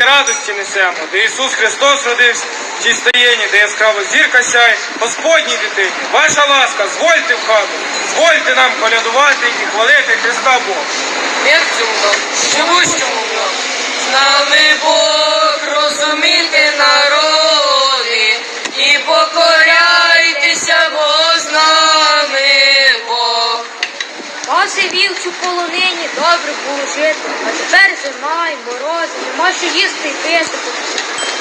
радості несемо, де Ісус Христос родився в тій стаєні, де яскраво зірка сяє, Господній дитині. Ваша ласка, звольте в хату, звольте нам колядувати і хвалити Христа Бога. Як цьому? Живущому нам. З нами Бог, Паси вівцю полонині, добре було жити, а тепер зима і морози, нема що їсти і пити.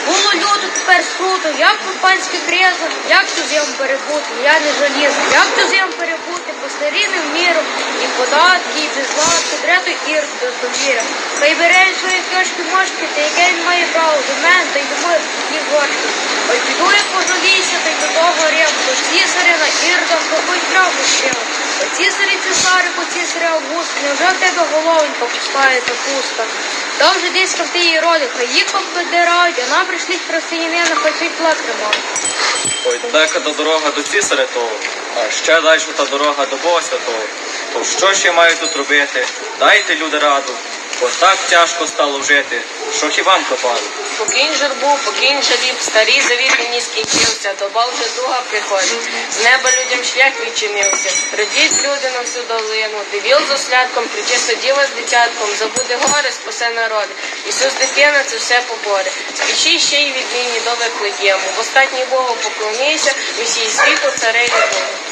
Було люто, тепер скруто, як по панське крезо, як ту зиму перебути, я не жалізу, як ту зиму перебути, по старинним міру, і податки, і безладки, трету ір без довіра. Хай бере він свої кьошки мошки, та яке він має право до мене, та й до моїх їх горшки. Ой, піду я пожалійся, та й до того рем, до цісаря на ірда, хоч правду щила. Цісарі цесари, по цісарі Август, невже в тебе головонька пустає та пуста? Та вже десь в тієї роди, хай їх обдирають, а нам прийшліть християнина, хай свій плат тримають. Ой, далека та дорога до цісаря того, а ще далі та дорога до Бога Святого. То що ще маю тут робити? Дайте люди раду, бо так тяжко стало жити, що хіба вам пропало. Покінь журбу, покінь жаліб, старий завіт мені скінчився, доба вже друга приходить. З неба людям шлях відчинився. Радіть люди на всю долину, дивіл з ослядком, причиста діва з дитятком, забуде горе, спасе народ. Ісус дитина це все поборе. Спіши ще й віднині до Вифлеєму. В остатній Богу поклоніся, і всій світу царей любові.